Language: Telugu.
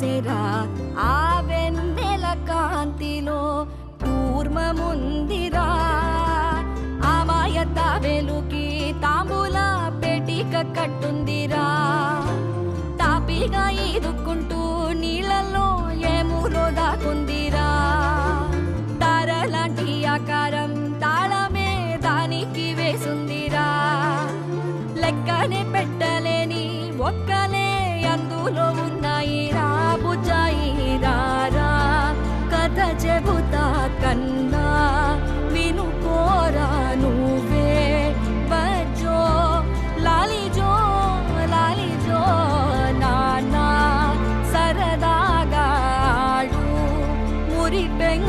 లేరా ఆ వెన్నెల కాంతిలో కూర్మముందిరా. అమాయత వెలుకి తాంబూల పెటిక కట్టుందిరా. తాపిగా ఈదుకుంటూ నీళ్ళల్లో ఏములో దాకుందిరా తారలాంటి ఆకారం తాళమే దానికి వేసుందిరా. లెక్కనే morir vengo.